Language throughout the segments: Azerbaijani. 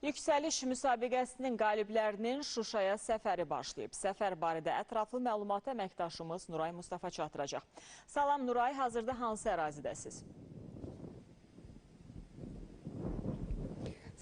Yüksəliş müsabiqəsinin qaliblərinin Şuşaya səfəri başlayıb. Səfər barədə ətraflı məlumatı əməkdaşımız Nuray Mustafa çatdıracaq. Salam Nuray, hazırda hansı ərazidəsiz?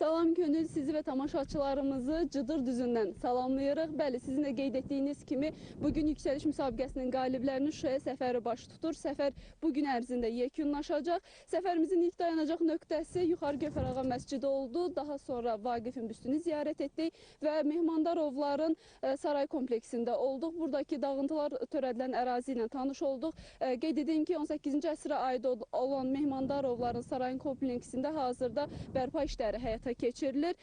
Salam Könül, sizi və tamaşaçılarımızı Cıdır düzündən salamlayırıq. Bəli, sizin də qeyd etdiyiniz kimi bugün yüksəliş müsabiqəsinin qaliblərinin Şuşaya səfəri baş tutur. Səfər bu gün ərzində yekunlaşacaq. Səfərimizin ilk dayanacaq nöqtəsi Yuxarı Gövhərağa məscidi oldu. Daha sonra Vaqifin büstünü ziyarət etdik və Mehmandarovların e, saray kompleksində olduq. Buradakı dağıntılar törədilən ərazi ilə tanış olduq. E, Qeyd edeyim ki, 18-ci əsrə aid ol- olan Mehmandarovların sarayın kompleksində hazırda bərpa işləri həyata keçirilir.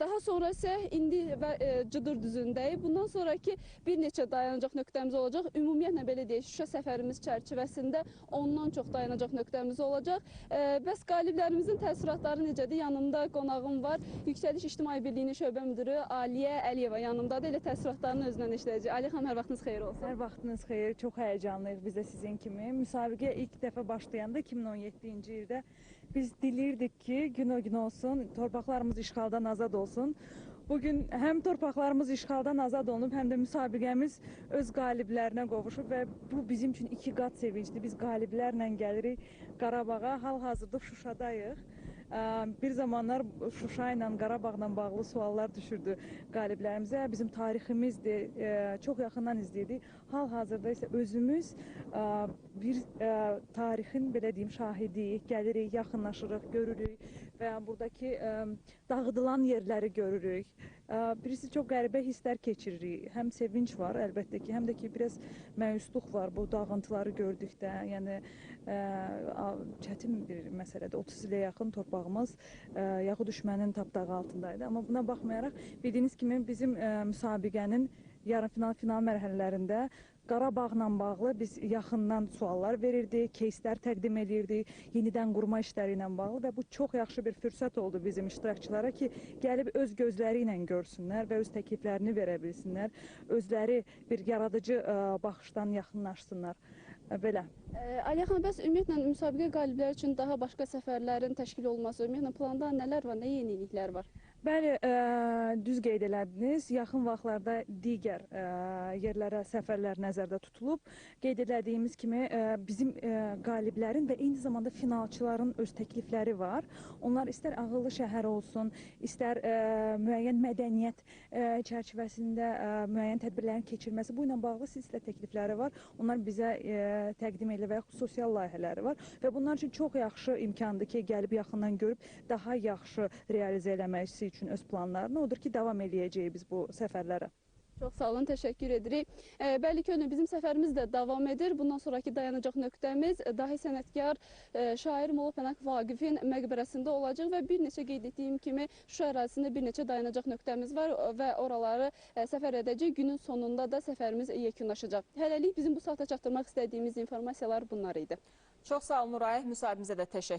Daha sonra isə indi və Cıdır düzündəyik. Bundan sonraki bir neçə dayanacaq nöqtəmiz olacaq. Ümumiyyətlə belə deyək, Şuşa səfərimiz çərçivəsində ondan çox dayanacaq nöqtəmiz olacaq. Bəs qaliblərimizin təəssüratları necədir? Yanımda qonağım var. Yüksəliş İctimai Birliyinin şöbə müdürü Aliyə Əliyeva yanımdadır. Elə təəssüratlarını özündən eşidəcək. Ali xanım, hər vaxtınız xeyir olsun. Hər vaxtınız xeyir. Çox həyəcanlıyıq biz də sizin kimi. Müsabiqə ilk dəfə başlayanda 2017-ci ildə biz dilirdik ki, gün o gün olsun, torpaqlarımız işğaldan azad olsun. Bugün həm torpaqlarımız işğaldan azad olunub, həm də müsabiqəmiz öz qaliblərinə qovuşub və bu bizim üçün iki qat sevincdir. Biz qaliblərlə gəlirik Qarabağa. Hal-hazırda Şuşadayıq. Bir zamanlar Şuşa ilə Qarabağla bağlı suallar düşürdü qaliblərimizə. Bizim tariximizdir, çox yaxından izləyirdik. Hal-hazırda isə özümüz bir tarixin belə deyim şahidiyik, gəlirik, yaxınlaşırıq, görürük və buradakı ə, dağıdılan yerləri görürük. Ə, Birisi çox qəribə hisslər keçiririk. Həm sevinç var əlbəttə ki, həm də ki biraz məyusluq var bu dağıntıları gördükdə. Yəni a- çətin bir məsələdir. 30 ilə yaxın torpağımız yağı düşmənin tapdağı altındaydı. Amma buna baxmayaraq bildiyiniz kimi bizim müsabiqənin yarımfinal, final mərhələlərində Qarabağla bağlı biz yaxından suallar verirdik, keyslər təqdim edirdik, yenidən qurma işləri ilə bağlı və bu çox yaxşı bir fürsət oldu bizim iştirakçılara ki, gəlib öz gözləri ilə görsünlər və öz təkliflərini verə bilsinlər, özləri bir yaradıcı ə, baxışdan yaxınlaşsınlar. E, belə. E, Aliyaxan, bəs ümumiyyətlə müsabiqə qalibləri üçün daha başqa səfərlərin təşkil olması, ümumiyyətlə planda nələr var, nə yeniliklər var? Bəli, ə, düz qeyd elədiniz. Yaxın vaxtlarda digər ə, yerlərə səfərlər nəzərdə tutulub. Qeyd elədiyimiz kimi ə, bizim ə, qaliblərin və eyni zamanda finalçıların öz təklifləri var. Onlar istər ağıllı şəhər olsun, istər ə, müəyyən mədəniyyət ə, çərçivəsində ə, müəyyən tədbirlərin keçirilməsi bu ilə bağlı silsilə təklifləri var. Onlar bizə ə, təqdim edilir və yaxud sosial layihələri var və bunlar üçün çox yaxşı imkandır ki, gəlib yaxından görüb daha yaxşı realizə eləməsi üçün öz planlarını odur ki, davam eləyəcəyik biz bu səfərlərə. Çox sağ olun, təşəkkür edirik. E, bəli ki, önü bizim səfərimiz də davam edir. Bundan sonraki dayanacaq nöqtəmiz dahi sənətkar e, şair Molla Pənah Vaqifin məqbərəsində olacaq və bir neçə qeyd etdiyim kimi Şuşa ərazisində bir neçə dayanacaq nöqtəmiz var və oraları e, səfər edəcək. Günün sonunda da səfərimiz yekunlaşacaq. Hələlik bizim bu saata çatdırmaq istədiyimiz informasiyalar bunlar idi. Çox sağ ol Nuray, müsahibimizə də təşəkkür